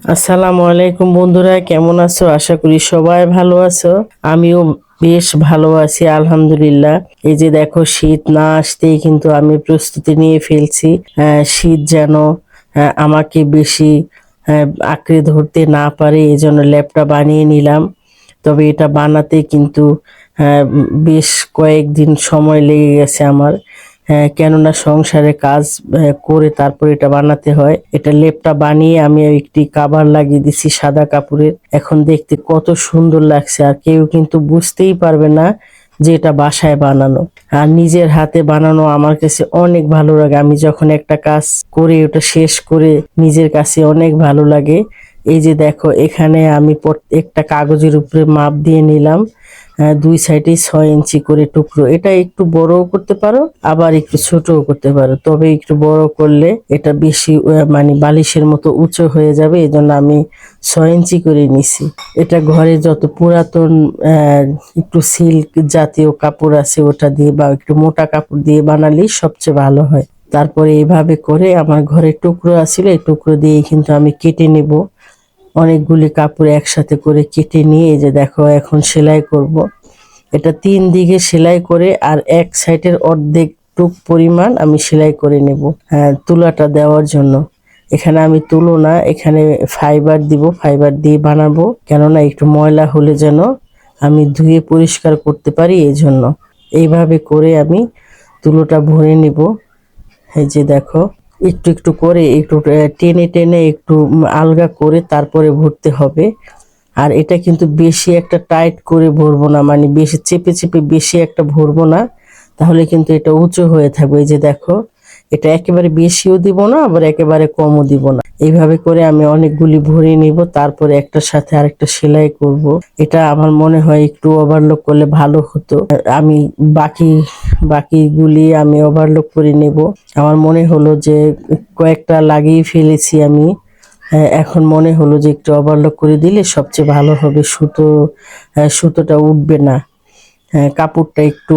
আসসালামু আলাইকুম বন্ধুরা, কেমন আছো? আশা করি সবাই ভালো আছো। আমিও বেশ ভালো আছি, আলহামদুলিল্লাহ। এই যে দেখো, শীত না আসতেই কিন্তু আমি প্রস্তুতি নিয়ে ফেলছি। শীত যেন আমাকে বেশি আঁকড়ে ধরতে না পারে এই জন্য ল্যাপটা বানিয়ে নিলাম। তবে এটা বানাতে কিন্তু বেশ কয়েকদিন সময় লেগে গেছে আমার। কেননা সংসারে কাজ করে তারপর এটা বানাতে হয়। এটা লেপটা বানিয়ে আমি একটি কাবার লাগিয়ে দিছি সাদা কাপড়ের। এখন দেখতে কত সুন্দর লাগছে আর কেউ কিন্তু বুঝতেই পারবে না যে এটা বাসায় বানানো। আর নিজের হাতে বানানো আমার কাছে অনেক ভালো লাগে। আমি যখন একটা কাজ করে, ওটা শেষ করে নিজের কাছে অনেক ভালো লাগে। এই যে দেখো, এখানে আমি একটা কাগজের উপরে মাপ দিয়ে নিলাম। দুই সাইডে ছয় ইঞ্চি করে টুকরো। এটা একটু বড়ও করতে পারো, আবার একটু ছোটও করতে পারো। তবে একটু বড় করলে এটা বেশি মানে বালিশের মতো উঁচু হয়ে যাবে এই জন্য আমি ছয় ইঞ্চি করে নিছি। এটা ঘরে যত পুরাতন একটু সিল্ক জাতীয় কাপড় আছে, ওটা দিয়ে বা একটু মোটা কাপড় দিয়ে বানালেই সবচেয়ে ভালো হয়। তারপরে এইভাবে করে আমার ঘরে টুকরো আছিল, এই টুকরো দিয়ে কিন্তু আমি কেটে নেব। অনেকগুলি কাপড় একসাথে করে কেটে নিয়ে যে দেখো এখন সেলাই করব। এটা তিন দিকে সেলাই করে আর এক সাইডের অর্ধেক টুক পরিমাণ আমি সেলাই করে নেব হ্যাঁ তুলাটা দেওয়ার জন্য। এখানে আমি তুলো না, এখানে ফাইবার দিব ফাইবার দিয়ে বানাবো, কেননা একটু ময়লা হলে যেন আমি ধুয়ে পরিষ্কার করতে পারি এই জন্য এইভাবে করে আমি তুলোটা ভরে নিব। এই যে দেখো একটু একটু করে, একটু টেনে টেনে একটু আলগা করে তারপরে ভরতে হবে। আর এটা কিন্তু বেশি একটা টাইট করে ভরবো না মানে বেশি চেপে চেপে বেশি একটা ভরবো না, তাহলে কিন্তু এটা উঁচু হয়ে থাকবে। এই যে দেখো এটা একেবারে বেশিও দিব না আবার একেবারে কমও দিব না। এইভাবে করে আমি অনেকগুলি ভরে নিব তারপরে একটার সাথে আরেকটা সেলাই করব। এটা আমার মনে হয় একটু ওভারলোক করলে ভালো হতো। আমি বাকি বাকিগুলি আমি ওভারলোক করে নেব। আমার মনে হলো যে কয়েকটা লাগিয়ে ফেলেছি আমি। হ্যাঁ, এখন মনে হলো যে একটু ওভারলোক করে দিলে সবচেয়ে ভালো হবে সুতো আহ, সুতোটা উঠবে না। হ্যাঁ, কাপড়টা একটু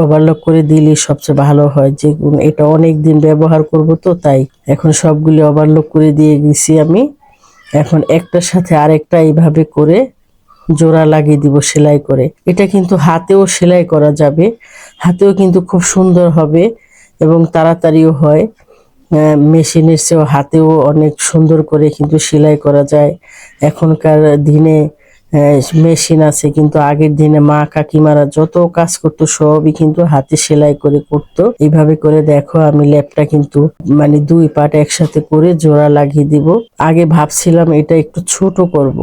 ওভারলক করে দিলে সবচেয়ে ভালো হয় যে এটা অনেক দিন ব্যবহার করব তো, তাই এখন সবগুলি ওভারলক করে দিয়ে গেছি আমি। এখন একটার সাথে আরেকটা এইভাবে করে জোড়া লাগিয়ে দিব সেলাই করে। এটা কিন্তু হাতেও সেলাই করা যাবে, হাতেও কিন্তু খুব সুন্দর হবে এবং তাড়াতাড়িও হয়। মেশিনের চেয়েও হাতেও অনেক সুন্দর করে কিন্তু সেলাই করা যায়। এখনকার দিনে মেশিন আছে, কিন্তু আগের দিনে মা কাকিমারা যত কাজ করতো, সবই কিন্তু হাতে সেলাই করে করতো। এইভাবে করে দেখো, আমি ল্যাপটা কিন্তু মানে দুই পাট একসাথে করে জোড়া লাগিয়ে দিব। আগে ভাবছিলাম এটা একটু ছোট করব,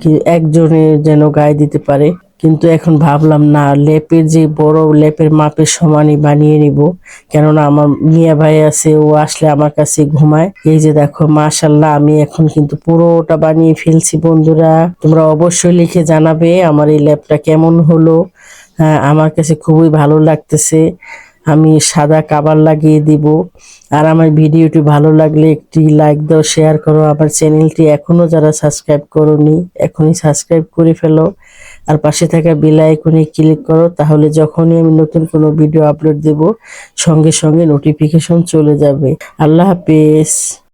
কি একজনের যেন গায়ে দিতে পারে। কিন্তু এখন ভাবলাম না লেপের যে বড় লেপের মাপের সমানই বানিয়ে নিব। কেননা আমার মিয়া ভাই আছে ও আসলে আমার কাছে ঘুমায়। এই যে দেখো মাশাল্লাহ আমি এখন কিন্তু পুরোটা বানিয়ে ফেলছি বন্ধুরা। তোমরা অবশ্যই লিখে জানাবে আমার এই ল্যাপটা কেমন হলো। হ্যাঁ, আমার কাছে খুবই ভালো লাগতেছে। আমি সাদা কাবার লাগিয়ে দিব। আর আমার ভিডিওটি ভালো লাগলে একটি লাইক দাও, শেয়ার করো। আমার চ্যানেলটি এখনও যারা সাবস্ক্রাইব করনি, এখনই সাবস্ক্রাইব করে ফেলো। আর পাশে থাকা বেল আইকনে ক্লিক করো, তাহলে যখনই আমি নতুন কোনো ভিডিও আপলোড দেব, সঙ্গে সঙ্গে নোটিফিকেশন চলে যাবে। আল্লাহ হাফেজ।